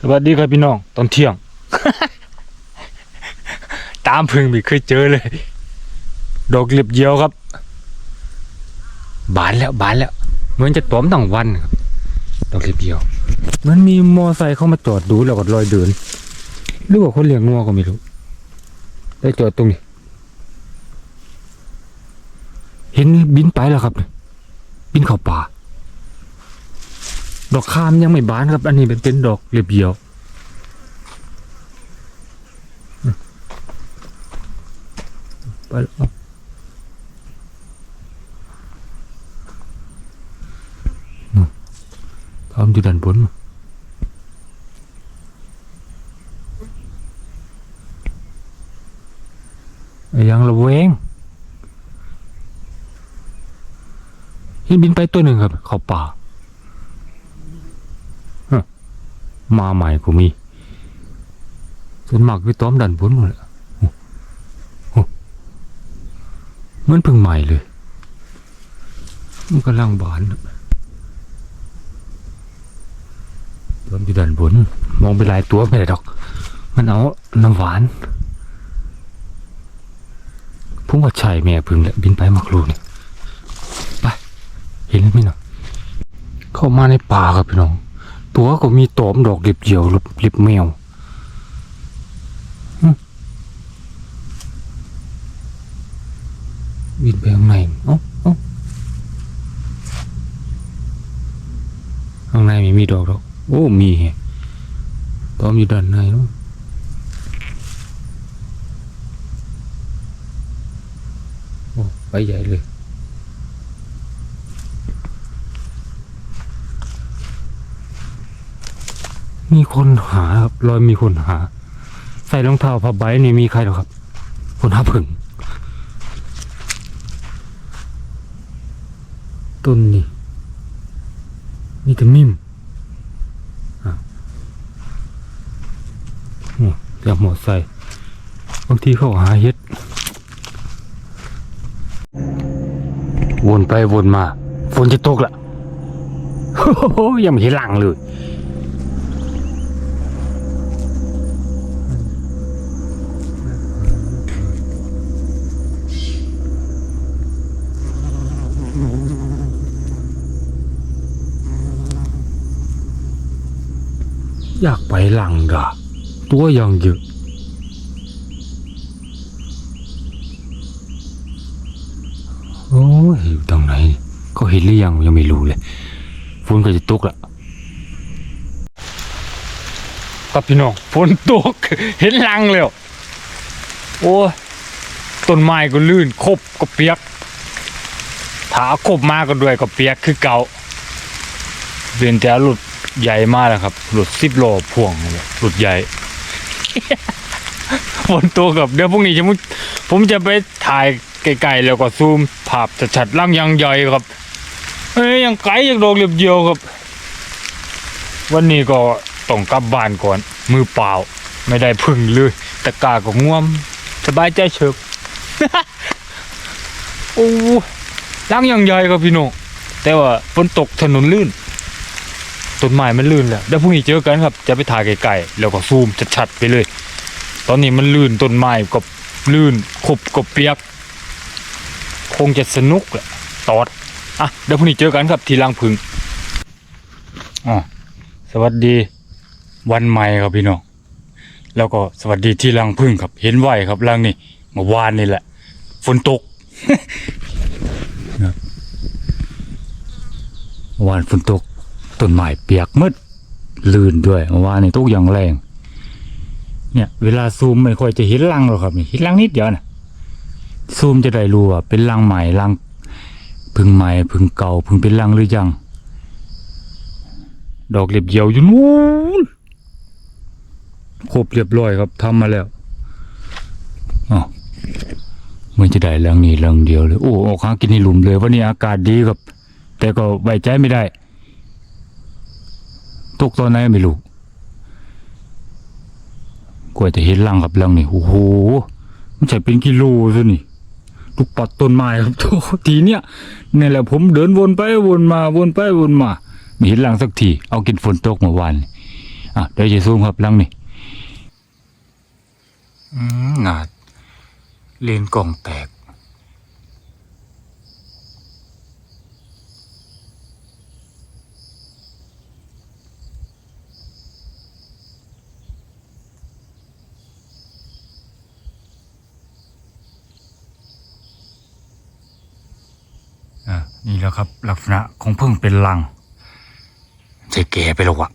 สวัสดีครับพี่น้อง ตอนเที่ยง ตามพึ่งไม่เคยเจอเลย ดอกเหลีบเยียวครับ บานแล้วบานแล้ว เหมือนจะต้มทั้งวันครับดอกเหลีบเยียวเหมันมีมอไซค์เข้ามาจอดดูแล้วก็ลอยเดินหรือว่าคนเลี้ยงงัวก็ไม่รู้ได้จอดตรงนี้ เห็นบินไปแล้วครับ บินเข้าป่า ดอกคามยังไม่บานครับ อันนี้เป็นเป็นดอกเรียบเยียวไปแล้วนู่นพร้อมอยู่ด้านบนมายังระเวงเห็นบินไปตัวหนึ่งครับ เข้าป่า มาใหม่ก็มีส่วนมากคือต้อมดันบนหมดเลยโอ้โหเหมือนเพิ่งใหม่เลย มันกำลังบานนะต้อมอยู่ดันบน มองไปหลายตัวไม่ได้ดอก มันเอาน้ำหวานพุ่งว่าใช่แม่พึ่งแหละบินไปมักลูเนี่ยไปเห็นไหมเนาะเข้ามาในป่าครับพี่น้อง ตัวก็มีตอมดอกเล็บเหี่ยวเล็บเล็บแมวบินไปข้างในเอ้าเอ้าข้างในไม่มีดอกดอกโอ้ มีตอมอยู่ด้านในเนาะโอ้ไปใหญ่เลย มีคนหาครับรอยมีคนหา ใส่รองเท้าผ้าใบนี่มีใครหรอครับ คนหาผึ่งต้นนี่มีแต่มิมอะอ้เดี๋ยวหมดใส่บางทีเขาหาเฮ็ด วนไปวนมา ฝนจะตกละโอ้โหยังไม่เห็นหลังเลย อยากไปหลังดะตัวยังเยอะโอ้ยอยู่ตรงไหนเขาเห็นหรือยังยังไม่รู้เลยฝนก็จะตกละครับพี่น้องฝนตก เห็นลังแล้วโอ้ต้นไม้ก็ลื่นคบก็เปียกถาคบมาก็ด้วยก็เปียกคือเก่าเวียนแต่หลุด ใหญ่มากเลยครับ หลุดสิบโลพ่วงเลยหลุดใหญ่ฝนตัวกับเดี๋ยวพรุ่งนี้จะมุผมจะไปถ่ายไกลๆแล้วก็ซูมภาพชัดๆล่างยังใหญ่ครับเอ้ยยังไกลยังดอกเรียบเดียวครับ วันนี้ก็ต้องกลับบ้านก่อน มือเปล่า ไม่ได้พึ่งเลยตะกร้าก็ง่วม สบายใจเฉิบโอ้ล่างยังใหญ่ครับพี่น้องแต่ว่าฝนตกถนนลื่น ต้นไม้มันลื่นแล้วเดี๋ยวพรุ่งนี้เจอกันครับ จะไปถ่ายไกลๆแล้วก็ซูมชัดๆไปเลย ตอนนี้มันลื่นต้นไม้ก็ลื่นขบก็เปียก คงจะสนุกแหละตอดอะเดี๋ยวพรุ่งนี้เจอกันครับที่รังพึงอ๋อสวัสดีวันใหม่ครับพี่น้องแล้วก็สวัสดีที่รังพึ่งครับ เห็นไหวครับรังนี่เมื่อวานนี่แหละ ฝนตกวานฝนตก ต้นไม้เปียกมืดลื่นด้วยเมื่อวานนี่ตกอย่างแรง เนี่ย เวลาซูมไม่ค่อยจะเห็นรังหรอกครับเห็นรังนิดเดียวนะซูมจะได้รู้ว่าเป็นรังใหม่รังพึ่งใหม่พึ่งเก่าพึ่งเป็นรังหรือยัง ดอกเรียบเยียวอยู่นู้นครบเรียบร้อยครับทำมาแล้วอ๋อเหมือนจะได้รังนี้รังเดียวเลยโอ้ออกหากินในหลุมเลยวันนี้อากาศดีครับ แต่ก็ไว้ใจไม่ได้ ตกตอนไหนไม่รู้กว่าจะเห็นลังกับลังนี่โอ้โหมันใช่เป็นกิโลซะนี่ลูกปัดต้นไม้ครับโททีเนี้ยนี่แหละผมเดินวนไปวนมาวนไปวนมาไม่เห็นลังสักทีเอากินฝนตกเมื่อวานอะเดี๋ยวจะซูมครับหลังนี่อืมหนาเลนกล่องแตก อะนี่แหล้วครับ ลัก ษณะของพึ่งเป็นลังใช่แก่ไปแล้ววะ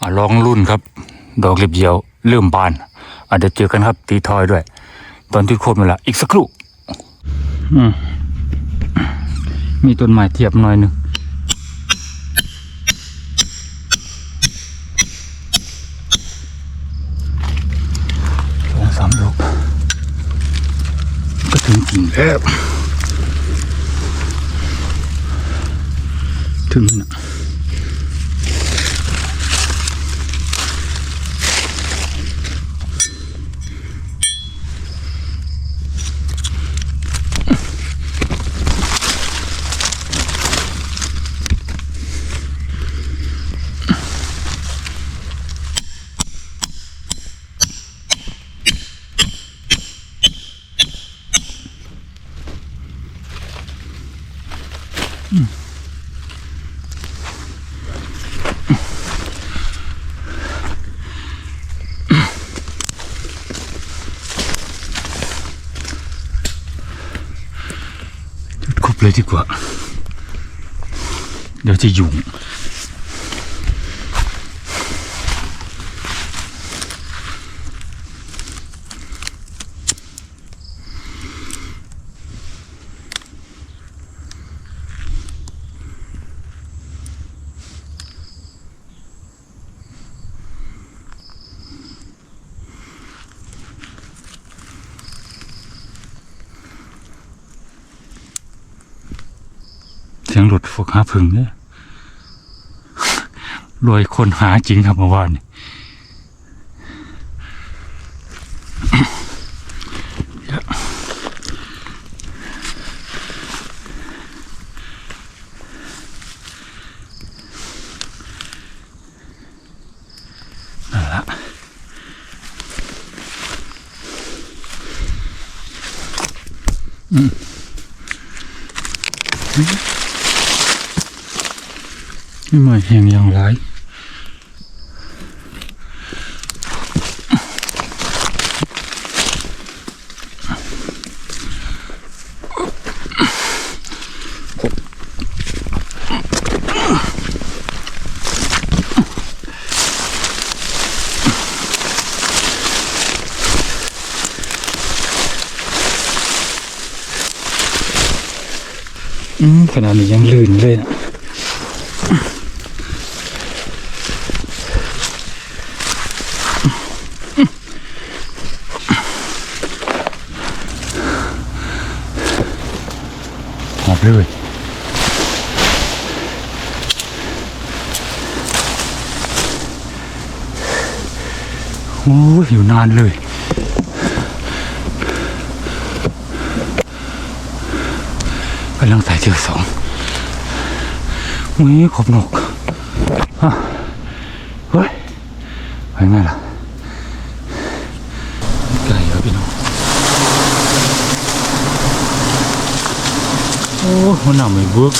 อะลองรุ่นครับ ดอกเล็บเดียว เริ่มบานอะเดี๋ยวเจอกันครับ ตีทอยด้วย ตอนที่โคตรมาละอีกสักครู่มีต้นไม้เทียบหน่อยหนึ่งสองสามดอกก็ถึงจริงแล้ว ถึ เลยดีกว่า เดี๋ยวจะยุ่ง สียงรถพวกหาพึ่งเนี่ยรวยคนหาจริงครับเมื่อวานนี้นั่นละนี่มาแหงอย่างไรขนาดนี้ยังลื่นเลยนะ อบเลยโอ้ยอยู่นานเลยกำลังใส่เชือสองมีขบนกฮะเฮ้ยไปไงล่ะไก่ครับพี่น้อง โอ้มันหนาไม่เวิก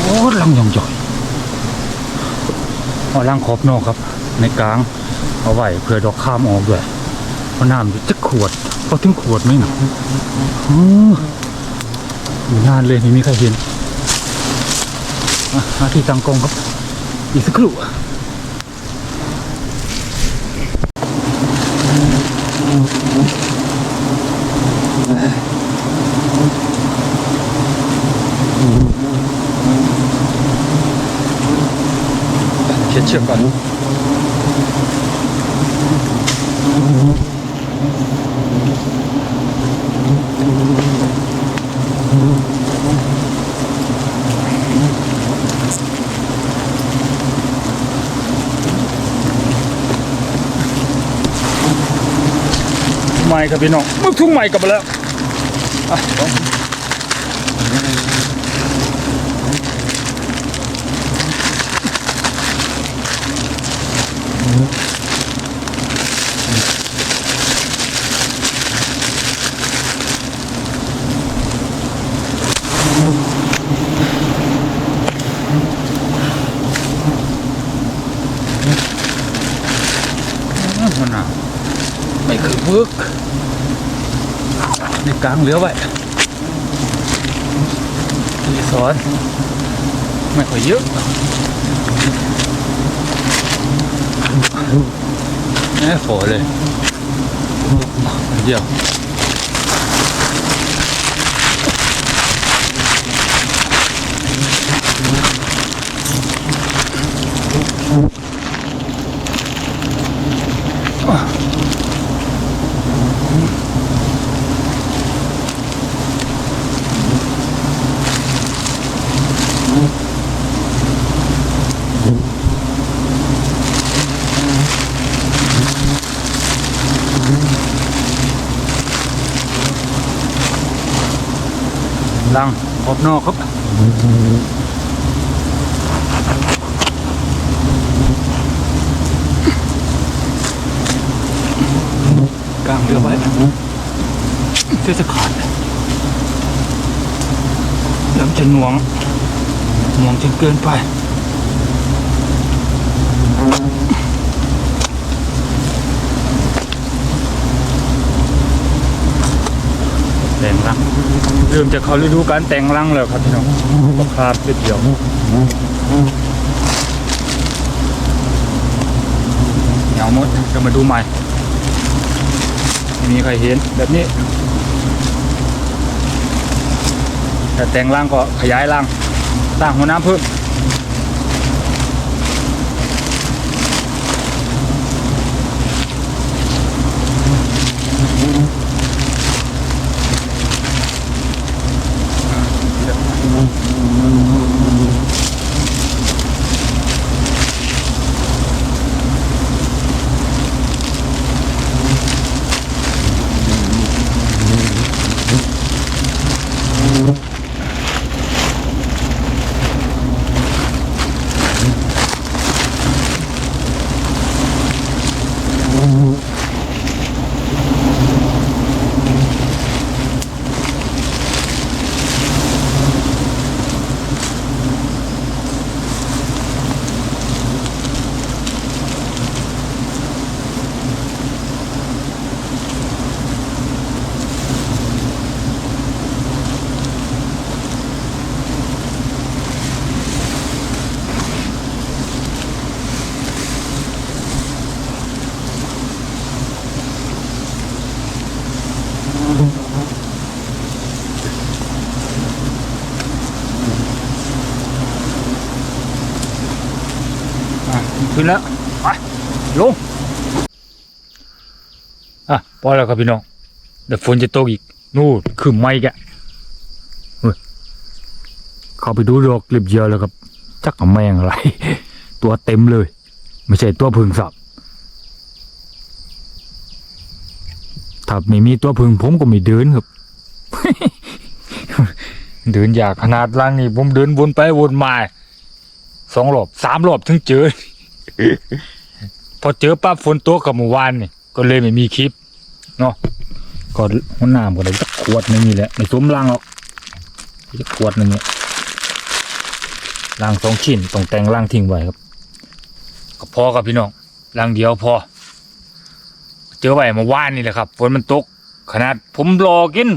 โอ้ลังยองจ่อยเอาลังขอบนอกครับ ในกลางเอาไว้เพื่อดอกข้ามออกด้วยเพราะน้ำอยู่จะขวดก็ถึงขวดไหมนะอยู่นานเลยไม่มีใครเห็นอาที่ตังกองครับ อีกสักครู่ เชือกก่อนใหม่ครับพี่น้องมึกทุ่งใหม่กลับมาแล้วอะ ลองมึกในกลางเหลือไว้รีสอนไม่ค่อยเยอะแน่ฝอเลังขอบนอกครับกลางเรือไว้เสื้อจะขาดแล้วจะหน่วงหน่วงจนเกินไป แต่งรังเริ่มจะเขาฤดูการแต่งรังแล้วครับพี่น้องก็คาดเดียวเหนียวหมดจะมาดูใหม่ไม่มีใครเห็นแบบนี้ แต่แต่งรังก็ขยายรังสร้างหัวน้ำเพิ่ม นแล้วไปลงอะพอแล้วครับพี่น้องเดี๋ยวฝนจะตกอีกนู่นคือไม่แกะเข้าไปดูดอกลิบเยอะแล้วครับ จักกับแมงอะไร ตัวเต็มเลย ไม่ใช่ตัวพึ่งสับถ้าไม่มีตัวพึ่งผมก็ไม่เดินครับเดินอยากขนาดล่างนี่ผมเดินวนไปวนมาสองรอบสามรอบถึงเจอ พอเจอปั๊บฝนตกกับเมื่อวานนี่ก็เลยไม่มีคลิปเนาะก็หัวน้ำก็ได้สักขวดนึงนี่แหละไม่สมลังหรอกขวดหนึงเนี่ยล่างสองชิ้นต้องแต่งล่างทิ้งไว้ครับ ก็พอครับพี่น้องล่างเดียวพอ เจอไว้เมื่อวานนี่แหละครับฝนมันตก ขนาดผมรอกิน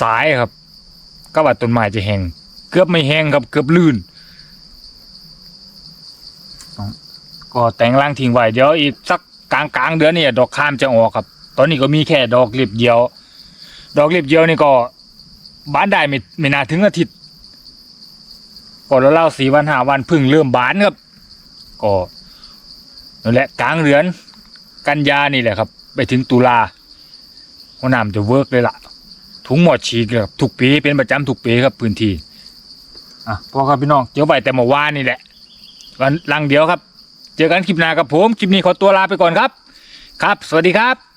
สายครับ ก็ว่าต้นไม้จะแห้งเกือบไม่แห้งครับเกือบลื่น ก็แต่งร่างทิ้งไว้เดี๋ยวอีกสักกลางกลางเดือนนี่ดอกข้ามจะออกครับ ตอนนี้ก็มีแค่ดอกเล็บเดียว ดอกเล็บเดียวนี่ก็บานได้ไม่ไม่นาถึงอาทิตย์ก็แล้วเล่าสี่วันห้าวันพึ่งเริ่มบานครับก็นั่นแหละกลางเดือน กันยานี่แหละครับ ไปถึงตุลาหัวหน้ำจะเวิร์กเลยล่ะถุงหมดฉีดครับทุกปีเป็นประจำทุกปีครับพื้นที่อะพอครับพี่น้องเจอไปแต่เมื่อวานนี่แหละวันลังเดียวครับ เจอกันคลิปหน้ากับผม คลิปนี้ขอตัวลาไปก่อนครับ ครับ สวัสดีครับ